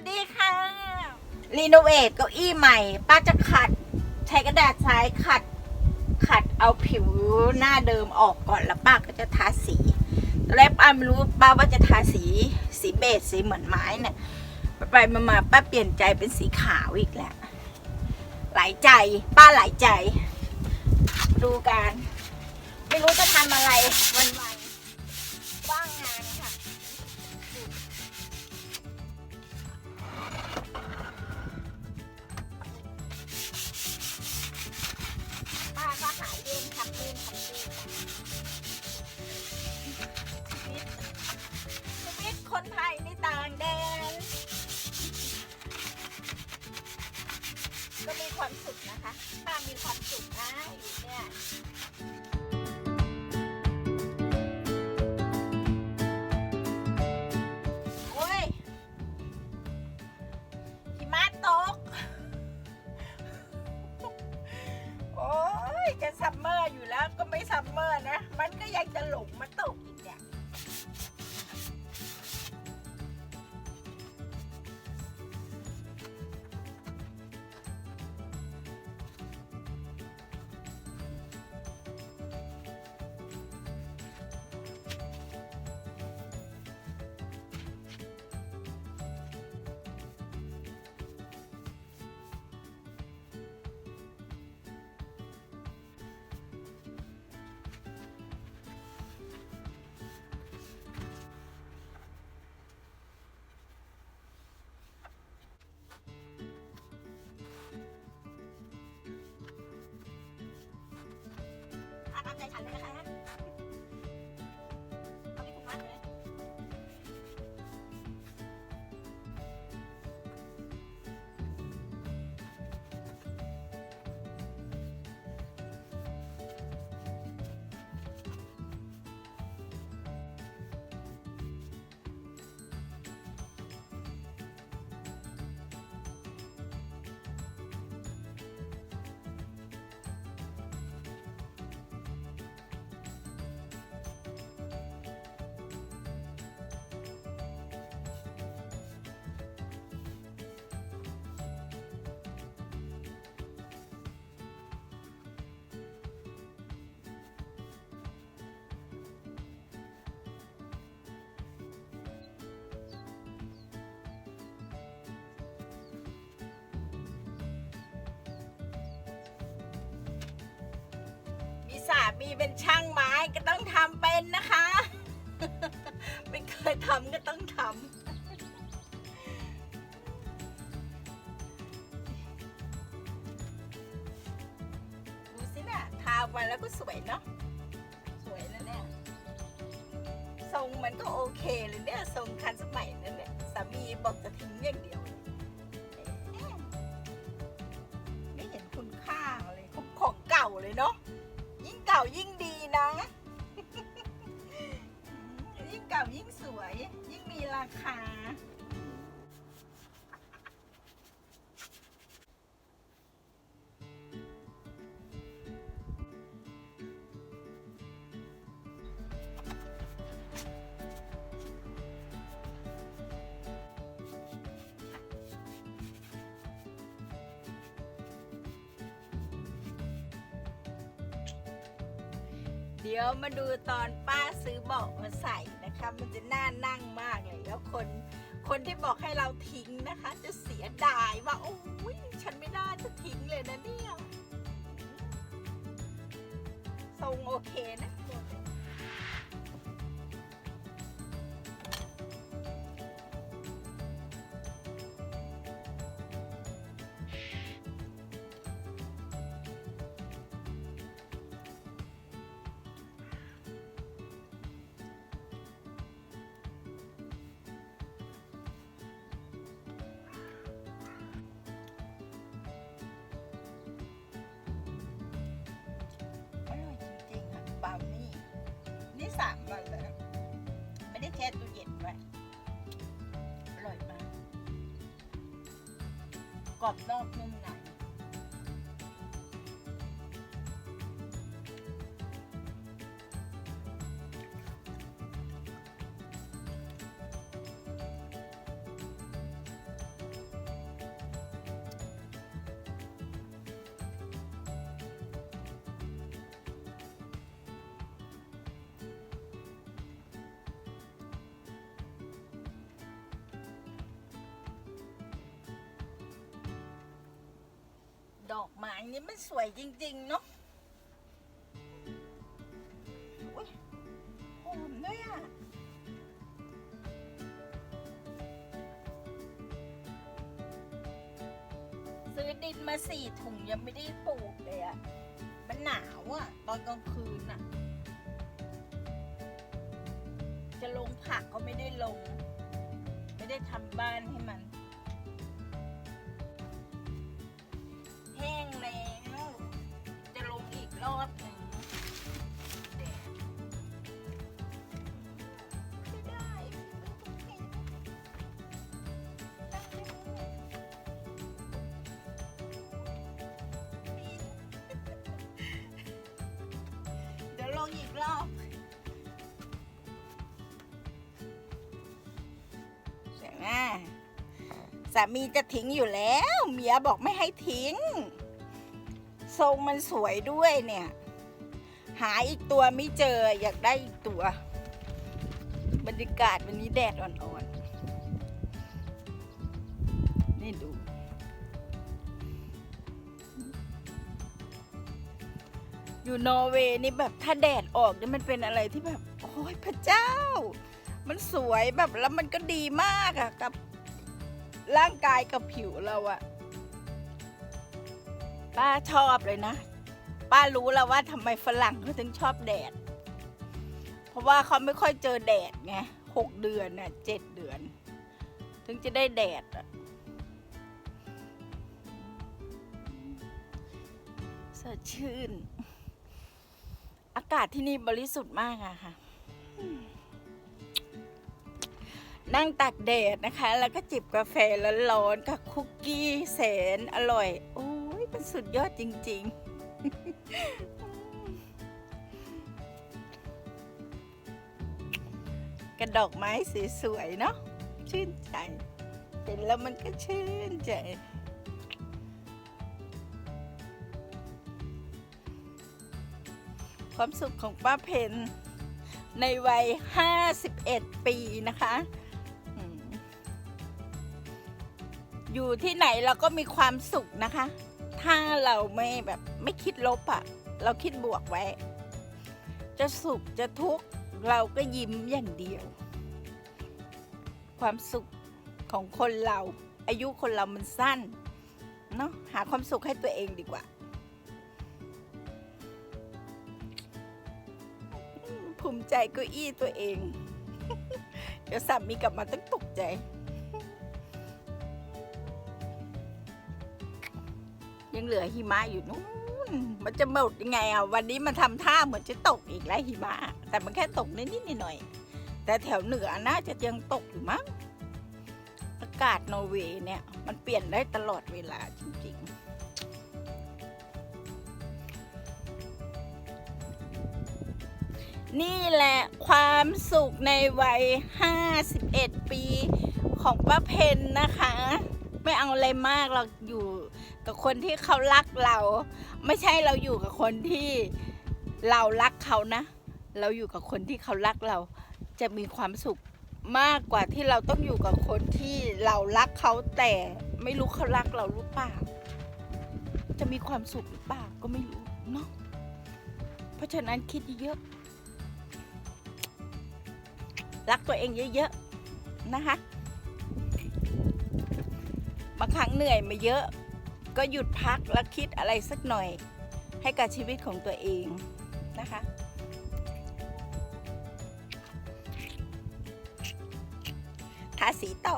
สดีค่ะรีโนเวทเก้าอี้ใหม่ ป้าจะขัด ใช้กระดาษทรายขัด ขัดเอาผิวหน้าเดิมออกก่อนแล้วป้าก็จะทาสีตอนแรกป้าไม่รู้ป้าว่าจะทาสีสีเบจสีเหมือนไม้เนี่ยไปๆมาป้าเปลี่ยนใจเป็นสีขาวอีกแล้วหลายใจ ป้าหลายใจ ดูกันไม่รู้จะทำอะไรวันวัน ชีวิตคนไทยในต่างแดน ก็มีความสุขนะคะป้ามีความสุขนะ มีเป็นช่างไม้ก็ต้องทำเป็นนะคะ ไม่เคยทำก็ต้องทำดูสินะทาไปแล้วก็สวยเนาะสวยนะเนี่ยทรงมันก็โอเคเลยเนี่ยทรงคันสมัยนั่นเนี่ยสามีบอกจะทิ้งอย่างเดียวายิ่งดีนะ ยิ่งเก่ายิ่งสวย ยิ่งมีราคา เดี๋ยวมาดูตอนป้าซื้อเบาะมาใส่นะคะ มันจะน่านั่งมากเลยแล้วคนคนที่บอกให้เราทิ้งนะคะ จะเสียดายว่าโอ้ยฉันไม่น่าจะทิ้งเลยนะเนี่ยทรงโอเคนะ ช่ตู้เย็นไว้อร่อยมากกรอบนอกนุ่มใน ดอกไม้นี่มันสวยจริง ๆ เนาะอุ๊ยหอมด้วยอะซื้อดินมาสี่ถุงยังไม่ได้ปลูกเลยอะ มันหนาวอะ ตอนกลางคืนอะ จะลงผักก็ไม่ได้ลง ไม่ได้ทำบ้านให้มัน แล้วจะลงอีกรอบหนึ่งแดดไม่ได้เดี๋ยวลงอีกรอบใช่ไหมสามีจะทิ้งอยู่แล้ว เมียบอกไม่ให้ทิ้ง ทรงมันสวยด้วยเนี่ย หาอีกตัวไม่เจออยากได้อีกตัว บรรยากาศวันนี้แดดอ่อนๆ นี่ดู อยู่นอร์เวย์นี่แบบถ้าแดดออกนี่มันเป็นอะไรที่แบบ โอ้ยพระเจ้า มันสวยแบบแล้วมันก็ดีมากอะกับร่างกายกับผิวเราอะ ป้าชอบเลยนะ ป้ารู้แล้วว่าทำไมฝรั่งเขาถึงชอบแดด เพราะว่าเขาไม่ค่อยเจอแดดไงหกเดือนน่ะเจ็ดเดือน ถึงจะได้แดดอะสดชื่น อากาศที่นี่บริสุทธิ์มากอะค่ะ นั่งตักแดดนะคะ แล้วก็จิบกาแฟร้อนๆกับคุกกี้แสนอร่อย โอ้ สุดยอดจริง ๆ กระดอกไม้สวยๆเนาะชื่นใจเห็นแล้วมันก็ชื่นใจความสุขของป้าเพนในวัย 51 ปีนะคะอืมอยู่ที่ไหนเราก็มีความสุขนะคะ ถ้าเราไม่แบบไม่คิดลบอะเราคิดบวกไว้ จะสุขจะทุกข์เราก็ยิ้มอย่างเดียว ความสุขของคนเรา อายุคนเรามันสั้นเนาะหาความสุขให้ตัวเองดีกว่า ภูมิใจเก็อี้ตัวเอง เดี๋ยวสามีกลับมาต้องตกใจ ยังเหลือหิมะอยู่นู้นมันจะหมดยังไงอะวันนี้มันทำท่าเหมือนจะตกอีกแล้วหิมะ แต่มันแค่ตกนิดๆหน่อยๆแต่แถวเหนือน่าจะยังตกอยู่มั้งอากาศนอร์เวย์เนี่ย มันเปลี่ยนได้ตลอดเวลาจริงๆนี่แหละความสุขในวัย 51 ปีของป้าเพนนะคะ ไม่เอาอะไรมากเราอยู่ กับคนที่เขารักเรา ไม่ใช่เราอยู่กับคนที่เรารักเขานะ เราอยู่กับคนที่เขารักเรา จะมีความสุขมากกว่าที่เราต้องอยู่กับคนที่เรารักเขาแต่ไม่รู้เขารักเราหรือเปล่า จะมีความสุขหรือเปล่าก็ไม่รู้เนาะเพราะฉะนั้นคิดเยอะรักตัวเองเยอะๆนะคะบางครั้งเหนื่อยมาเยอะ ก็หยุดพักแล้วคิดอะไรสักหน่อย ให้กับชีวิตของตัวเองนะคะ ทาสีต่อ